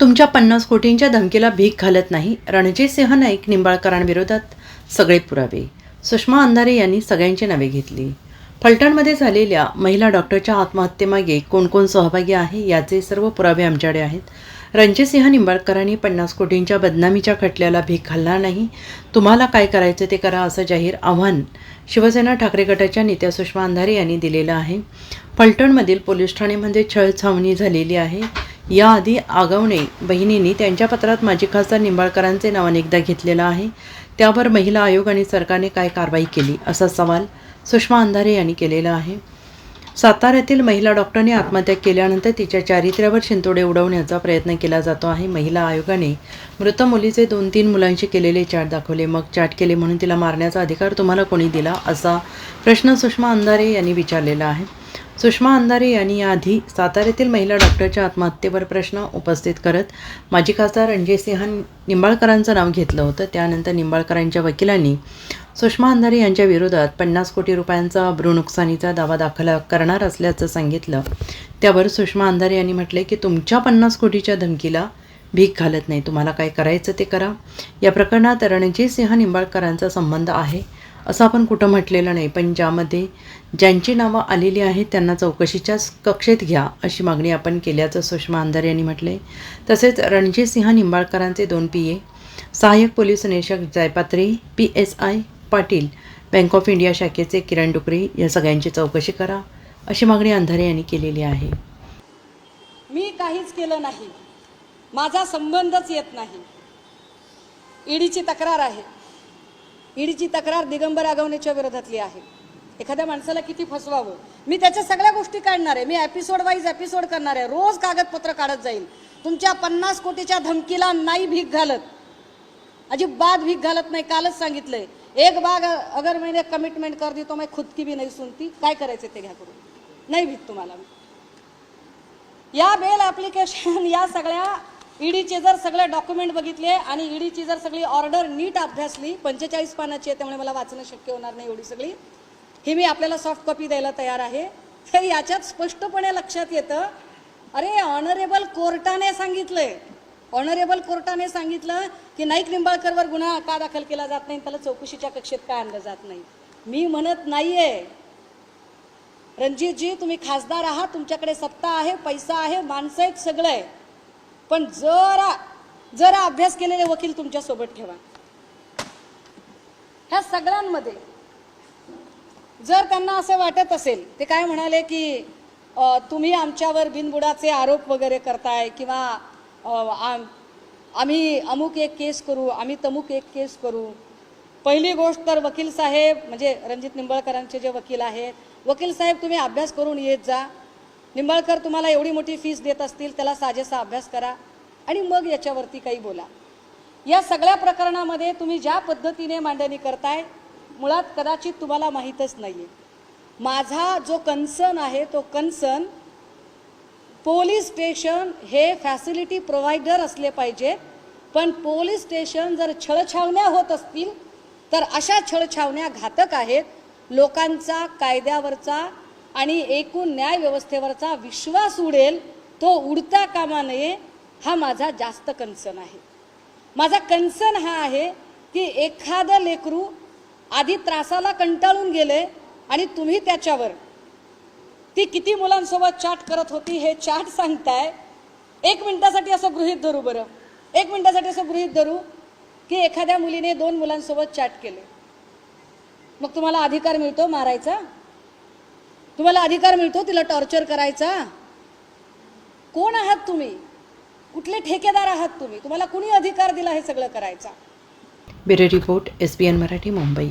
तुमच्या पन्नास कोटींच्या धमकीला भीक घालत नाही रणजितसिंह नाईक निंबाळकरांविरोधात सगळे पुरावे. सुषमा अंधारे यांनी सगळ्यांची नावे घेतली. फलटणमध्ये झालेल्या महिला डॉक्टरच्या आत्महत्येमागे कोण कोण सहभागी आहे याचे सर्व पुरावे आमच्याकडे आहेत. रणजितसिंह निंबाळकरांनी पन्नास कोटींच्या बदनामीच्या खटल्याला भीक घालणार नाही. तुम्हाला काय करायचं ते करा असं जाहीर आव्हान शिवसेना ठाकरे गटाच्या नेत्या सुषमा अंधारे यांनी दिलेलं आहे. फलटणमधील पोलीस ठाण्यामध्ये छळछावणी झालेली आहे. याआधी आगवणे बहिणींनी त्यांच्या पत्रात माजी खासदार निंबाळकरांचे नाव अनेकदा घेतलेलं आहे. त्यावर महिला आयोग आणि सरकारने काय कारवाई केली असा सवाल सुषमा अंधारे यांनी केलेला आहे. साताऱ्यातील महिला डॉक्टरने आत्महत्या केल्यानंतर तिच्या चारित्र्यावर शिंतोडे उडवण्याचा प्रयत्न केला जातो आहे. महिला आयोगाने मृत मुलीचे दोन तीन मुलांशी केलेले चाट दाखवले. मग चाट केले म्हणून तिला मारण्याचा अधिकार तुम्हाला कोणी दिला असा प्रश्न सुषमा अंधारे यांनी विचारलेला आहे. सुषमा अंधारे यांनी याआधी साताऱ्यातील महिला डॉक्टरच्या आत्महत्येवर प्रश्न उपस्थित करत माजी खासदार रणजयसिंह निंबाळकरांचं नाव घेतलं होतं. त्यानंतर निंबाळकरांच्या वकिलांनी सुषमा अंधारे यांच्या विरोधात पन्नास कोटी रुपयांचा अब्रू नुकसानीचा दावा दाखल करणार असल्याचं सांगितलं. त्यावर सुषमा अंधारे यांनी म्हटले की तुमच्या पन्नास कोटीच्या धमकीला भीक घालत नाही. तुम्हाला काय करायचं ते करा. या प्रकरणात रणजितसिंह निंबाळकरांचा संबंध आहे. असं आपण कुठं म्हटलेलं नाही पण ज्यामध्ये ज्यांची नावं आलेली आहेत त्यांना चौकशीच्याच कक्षेत घ्या अशी मागणी आपण केल्याचं सुषमा अंधारे यांनी म्हटले तसेच रणजितसिंह निंबाळकरांचे दोन पी ए सहाय्यक पोलीस निरीक्षक Jaypatre P S I Patil bank of India शाखेचे किरण डुकरे या सगळ्यांची चौकशी करा अशी मागणी अंधारे यांनी केलेली आहे. मी काहीच केलं नाही. माझा संबंधच येत नाही. ईडीची तक्रार आहे. ईडीची तक्रार दिगंबर आगवणेच्या विरोधातली आहे. एखाद्या माणसाला किती फसवावं? मी त्याच्या सगळ्या गोष्टी काढणार आहे. मी एपिसोड वाईज एपिसोड करणार आहे. रोज कागदपत्र काढत जाईल. तुमच्या पन्नास कोटीच्या धमकीला नाही भीक घालत. अजिबात भीक घालत नाही. कालच सांगितलंय. एक बाग अगर मैंने कमिटमेंट कर दी तो मैं खुद की भी नहीं सुनती. काय करायचं ते घ्या करून नाही भीक तुम्हाला. या बेल ॲप्लिकेशन या सगळ्या ईडीचे जर सगळे डॉक्युमेंट बघितले आणि ईडीची जर सगळी ऑर्डर नीट अभ्यासली पंचेचाळीस पानाची आहे त्यामुळे मला वाचणं शक्य होणार नाही एवढी सगळी. ही मी आपल्याला सॉफ्ट कॉपी द्यायला तयार आहे. तर याच्यात स्पष्टपणे लक्षात येतं. अरे ऑनरेबल कोर्टाने सांगितलंय. ऑनरेबल कोर्टाने सांगितलं की नाईक निंबाळकरवर गुन्हा का दाखल केला जात नाही त्याला चौकशीच्या कक्षेत का आणलं जात नाही? मी म्हणत नाहीये. रणजितजी तुम्ही खासदार आहात तुमच्याकडे सत्ता आहे पैसा आहे माणसं आहेत सगळं. आहे पण जरा जरा अभ्यास केलेले वकील तुमच्यासोबत ठेवा. ह्या सगळ्यांमध्ये जर त्यांना असं वाटत असेल ते काय म्हणाले की तुम्ही आमच्यावर बिनबुडाचे आरोप वगैरे करताय किंवा आम- आम्ही अमुक एक केस करू आम्ही तमुक एक केस करू. पहिली गोष्ट तर वकील साहेब म्हणजे रणजित निंबळकरांचे जे वकील आहेत वकील साहेब तुम्ही अभ्यास करून येत जा. निंबाळकर तुम्हाला एवढी मोठी फीस देत असतील त्याला साजेसा अभ्यास करा आणि मग याच्यावरती काही बोला. या सगळ्या प्रकरणामध्ये तुम्ही ज्या पद्धतीने मांडणी करताय मुळात कदाचित तुम्हाला माहीतच नाही आहे माझा जो कन्सर्न आहे तो कन्सर्न पोलीस स्टेशन हे फॅसिलिटी प्रोव्हायडर असले पाहिजेत पण पोलीस स्टेशन जर छळछावण्या होत असतील तर अशा छळछावण्या घातक आहेत लोकांचा कायद्यावरचा आणि एकूण न्याय व्यवस्थेवरचा विश्वास उडेल तो उडता कामा नये हा माझा जास्त कन्सर्न आहे. माझा कन्सर्न हा आहे की एखादं लेकरू आधी त्रासाला कंटाळून गेले आणि तुम्ही त्याच्यावर ती किती मुलांसोबत चाट करत होती हे चाट सांगताय. एक मिनिटासाठी असं गृहित धरू बरं. एक मिनिटासाठी असं गृहित धरू की एखाद्या मुलीने दोन मुलांसोबत चॅट केले. मग तुम्हाला अधिकार मिळतो मारायचा? तुम्हाला अधिकार मिळतो तिला टॉर्चर करायचा? कोण आहात तुम्ही? कुठले ठेकेदार आहात तुम्ही? तुम्हाला कुणी अधिकार दिला हे सगळं करायचा? Bureau report S B N Marathi Mumbai.